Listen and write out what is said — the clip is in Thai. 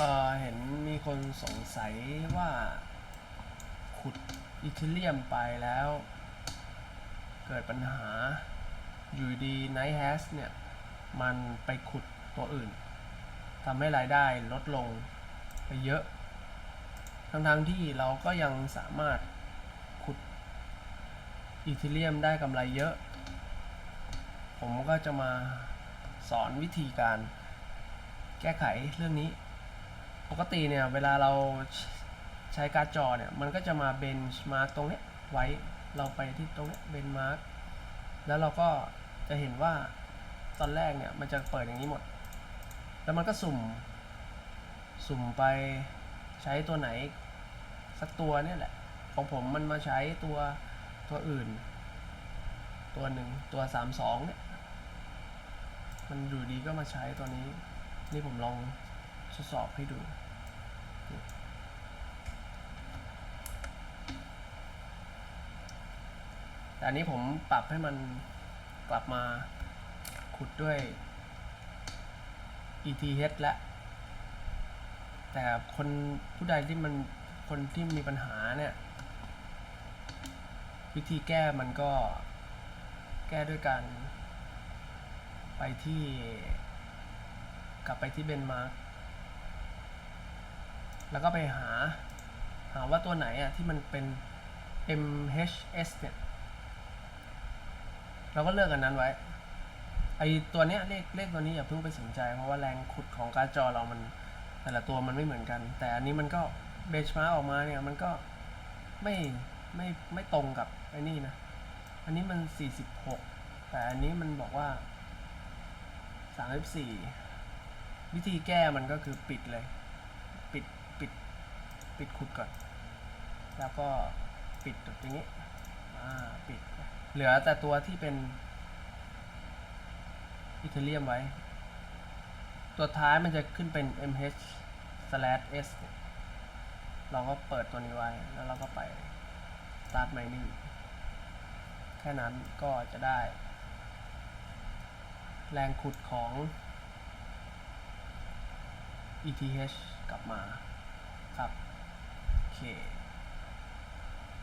เอ่อเห็นมีคนสงสัยว่าขุดอิทิเลียมไปแล้ว เกิดปัญหาอยู่ดีไนท์แฮชเนี่ย มันไปขุดตัวอื่นทำให้รายได้ลดลงไปเยอะทั้งๆที่เราก็ยังสามารถขุดอีเทเรียมได้กำไรเยอะ ผมก็จะมาสอนวิธีการแก้ไขเรื่องนี้ ปกติเนี่ยเวลาเราใช้การ์ดจอเนี่ยมันก็จะมาเบนช์มาร์กตรงเนี้ยไว้เราไปที่ตรงเนี้ยเบนมาร์กแล้วเราก็จะเห็นว่าตอนแรกเนี่ยมันจะเปิดอย่างนี้หมด แล้วมันก็สุ่ม สุ่มไปใช้ตัวไหน สักตัวเนี่ยแหละ ของผมมันมาใช้ตัวตัวอื่น ตัวหนึ่งตัวสามสองเนี่ย มันอยู่ดีก็มาใช้ตัวนี้ นี่ผมลอง ทดสอบให้ดูแต่อันนี้ผมปรับให้มันกลับมาขุดด้วย ETH แล้วแต่คนผู้ใดที่มันคนที่มีปัญหาเนี่ย วิธีแก้มันก็แก้ด้วยการไปที่ กลับไปที่เบนมาร์ก แล้วก็ไปหาหาว่าตัวไหนอะที่มันเป็น MHS เนี่ย เราก็เลือกอันนั้นไว้ ไอตัวเนี้ยเลขเลขตัวนี้อย่าเพิ่งไปสนใจ เพราะว่าแรงขุดของการ์ดจอเรามัน แต่ละตัวมันไม่เหมือนกัน แต่อันนี้มันก็เบชมาร์ออกมาเนี่ยมันก็ไม่ไม่ไม่ตรงกับไอ้นี่นะ อันนี้มัน 46 แต่อันนี้มันบอกว่า 34 วิธีแก้มันก็คือปิดเลย ปิด ปิดปิดขุดก่อน แล้วก็ปิดตรงนี้ปิด เหลือแต่ตัวที่เป็นอิตาเลียมไว้ ตัวท้ายมันจะขึ้นเป็น mh slash s เราก็เปิดตัวนี้ไว้ แล้วเราก็ไป start mining แค่นั้นก็จะได้ แรงขุดของ ETH กลับมา ครับโอเค